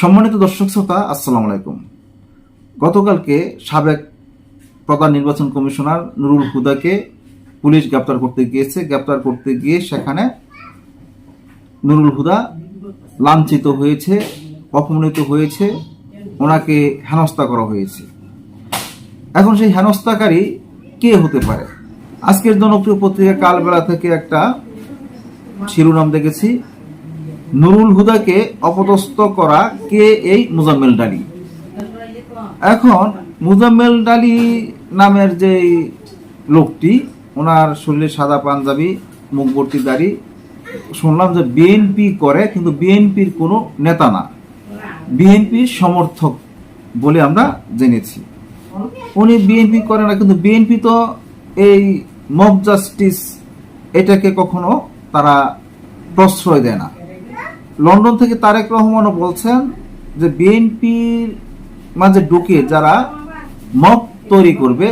সম্মানিত দর্শক শ্রোতা, আসসালামু আলাইকুম। গতকালকে সাবেক প্রধান নির্বাচন কমিশনার নুরুল হুদাকে পুলিশ গ্রেপ্তার করতে গিয়েছে। গ্রেপ্তার করতে গিয়ে সেখানে নুরুল হুদা লাঞ্ছিত হয়েছে অপমানিত হয়েছে, ওনাকে হেনস্থা করা হয়েছে। এখন সেই হেনস্থাকারী কে হতে পারে? আজকের জনপ্রিয় পত্রিকা কালবেলা থেকে একটা শিরোনাম দেখেছি। নুরুল হুদাকে অপদস্থ করা কে এই মুজাম্মেল ডালি? এখন মুজাম্মেল ডালি নামের যে লোকটি, ওনার শরীরে সাদা পাঞ্জাবি, মুখবর্তী দাড়ি, শুনলাম যে বিএনপি করে, কিন্তু বিএনপির কোনো নেতা না। বিএনপির সমর্থক বলে আমরা জেনেছি। উনি বিএনপি করে না, কিন্তু বিএনপি তো এই মব জাস্টিস এটাকে কখনো তারা প্রশ্রয় দেয় না। লন্ডন থেকে তারেক রহমানও বলছেন যে বিএনপির মাঝে ঢুকে যারা মব তৈরি করবে,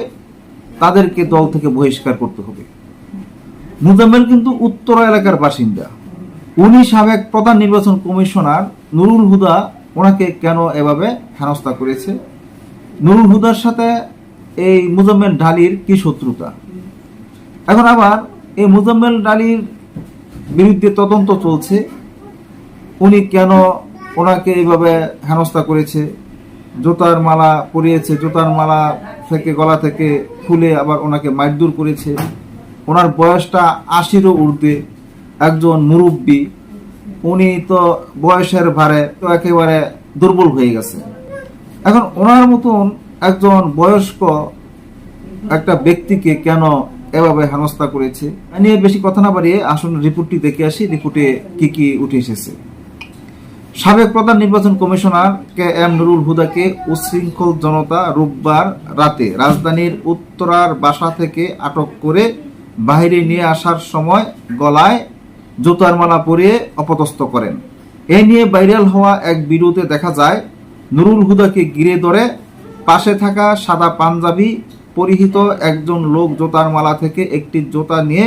তাদেরকে দল থেকে বহিষ্কার করতে হবে। মুজাম্মেল কিন্তু উত্তরা এলাকার বাসিন্দা। উনি সাবেক প্রধান নির্বাচন কমিশনার নুরুল হুদা, ওনাকে কেন এভাবে হেনস্থা করেছে? নুরুল হুদার সাথে এই মুজাম্মেল ঢালির কি শত্রুতা? এখন আবার এই মুজাম্মেল ডালির বিরুদ্ধে তদন্ত চলছে। উনি কেন ওনাকে এইভাবে হেনস্থা করেছে? জোতার মালা পরিয়েছে, জোতার মালা থেকে, গলা থেকে খুলে আবার ওনাকে মারধর করেছে। ওনার বয়সটা আশিরও ঊর্ধ্বে, একজন মুরব্বী। উনি তো বয়সের ভারে তো একেবারে দুর্বল হয়ে গেছে। এখন ওনার মতন একজন বয়স্ক একটা ব্যক্তিকে কেন এভাবে হেনস্থা করেছে? নিয়ে বেশি কথা না বাড়িয়ে আসুন রিপোর্টটি দেখে আসি। রিপোর্টে কি কি উঠে এসেছে। সাবেক প্রধান নির্বাচন কমিশনার কে এম নুরুল হুদাকে উশৃঙ্খল জনতা রোববার রাতে রাজধানীর উত্তরার বাসা থেকে আটক করে বাইরে নিয়ে আসার সময় গলায় জুতার মালা পরিয়ে অপদস্থ করেন। এ নিয়ে ভাইরাল হওয়া এক ভিডিওতে দেখা যায়, নুরুল হুদাকে ঘিরে ধরে পাশে থাকা সাদা পাঞ্জাবি পরিহিত একজন লোক জোতার মালা থেকে একটি জোতা নিয়ে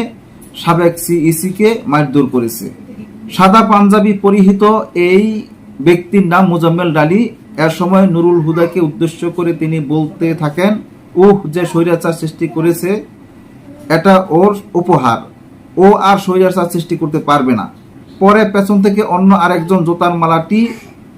সাবেক সিইসিকে মারধর করেছে। সাদা পাঞ্জাবি পরিহিত এই ব্যক্তির নাম মুজাম্মেল ডালি। এর সময় নুরুল হুদাকে উদ্দেশ্য করে তিনি বলতে থাকেন, উহ, যে স্বৈরাচার সৃষ্টি করেছে, এটা ওর উপহার। ও আর স্বৈরাচার সৃষ্টি করতে পারবে না। পরে পেছন থেকে অন্য আরেকজন জোতার মালাটি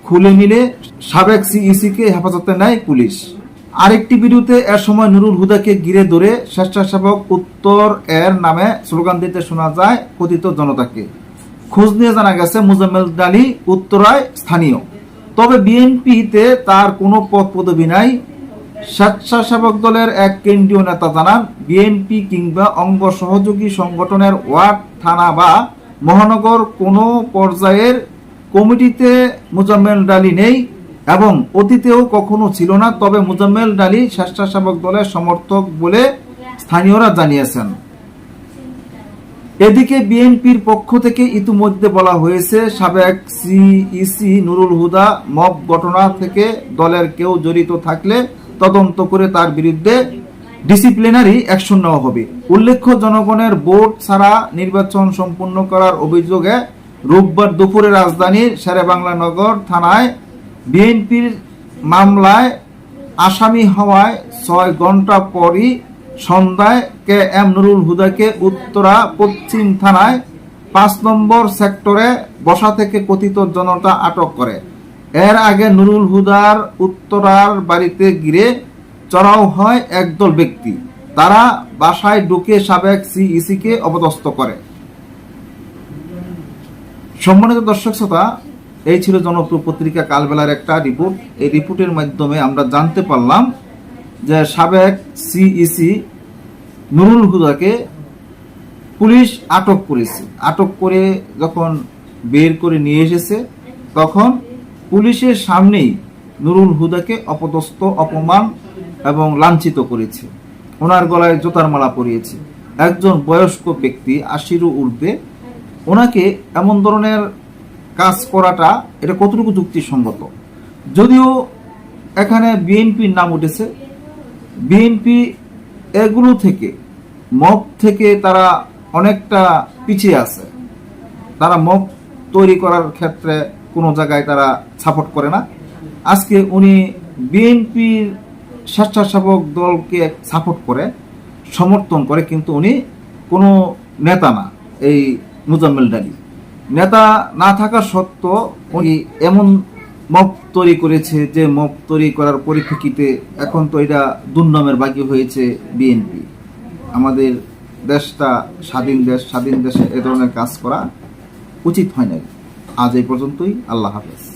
খুলে নিলে সাবেক সিইসিকে হেফাজতে নেয় পুলিশ। আরেকটি ভিডিওতে এর সময় নুরুল হুদাকে ঘিরে ধরে স্বেচ্ছাসেবক উত্তর এর নামে স্লোগান দিতে শোনা যায় কথিত জনতাকে। খোঁজ নিয়ে জানা গেছে মুজাম্মেল ডালি উত্তরায় স্থানীয়। তবে বিএনপিতে তার কোনো পদ পদবি নাই। স্বেচ্ছাসেবক দলের এক কেন্দ্রীয় নেতা জানান, বিএনপি কিংবা অঙ্গ সহযোগী সংগঠনের ওয়ার্ড থানা বা মহানগর কোনো পর্যায়ের কমিটিতে মুজাম্মেল ডালি নেই এবং অতীতেও কখনো ছিল না। তবে মুজাম্মেল ডালি স্বেচ্ছাসেবক দলের সমর্থক বলে স্থানীয়রা জানিয়েছেন। এদিকে বিএনপির পক্ষ থেকে ইতিমধ্যে বলা হয়েছে, সাবেক সিইসি নুরুল হুদা মব ঘটনা থেকে দলের কেউ জড়িত থাকলে তদন্ত করে তার বিরুদ্ধে ডিসিপ্লিনারি অ্যাকশন নেওয়া হবে। উল্লেখ্য, জনগণের ভোট ছাড়া নির্বাচন সম্পূর্ণ করার অভিযোগে রোববার দুপুরে রাজধানীর শেরেবাংলা নগর থানায় বিএনপির মামলায় আসামি হওয়ায় ছয় ঘণ্টা পরই সন্ধ্যায় কে এম নুরুল হুদাকে উত্তরা পশ্চিম থানায় পাঁচ নম্বর সেক্টরে বসা থেকে কথিত জনতা আটক করে। এর আগে নুরুল হুদার উত্তরার বাড়িতে গিরে চড়াও হয় একদল ব্যক্তি। তারা বাসায় ঢুকে সাবেক সিইসিকে অপদস্থ করে। সম্মানিত দর্শক শ্রোতা, এই ছিল জনপ্রিয় পত্রিকা কালবেলার একটা রিপোর্ট। এই রিপোর্টের মাধ্যমে আমরা জানতে পারলাম যে সাবেক সিইসি নুরুল হুদাকে পুলিশ আটক করেছে। আটক করে যখন বের করে নিয়ে এসেছে, তখন পুলিশের সামনেই নুরুল হুদাকে অপদস্থ, অপমান এবং লাঞ্ছিত করেছে। ওনার গলায় জোতার মালা পরিয়েছে। একজন বয়স্ক ব্যক্তি আশিরও ঊর্ধ্বে ওনাকে এমন ধরনের কাজ করাটা এটা কতটুকু যুক্তিসঙ্গত? যদিও এখানে বিএনপির নাম উঠেছে, বিএনপি এগুলো থেকে, মগ থেকে তারা অনেকটা পিছিয়ে আছে। তারা মগ তৈরি করার ক্ষেত্রে কোনো জায়গায় তারা সাপোর্ট করে না। আজকে উনি বিএনপির স্বেচ্ছাসেবক দলকে সাপোর্ট করে, সমর্থন করে, কিন্তু উনি কোনো নেতা না, এই মুজাম্মেল ডালি। নেতা না থাকা সত্ত্বেও উনি এমন মপ তৈরি করেছে যে মপ তৈরি করার পরিপ্রেক্ষিতে এখন তো এটা দুর্নামের বাকি হয়েছে বিএনপি আমাদের দেশটা স্বাধীন দেশ, স্বাধীন দেশে এ ধরনের কাজ করা উচিত হয় না আজ এই পর্যন্তই। আল্লাহ হাফেজ।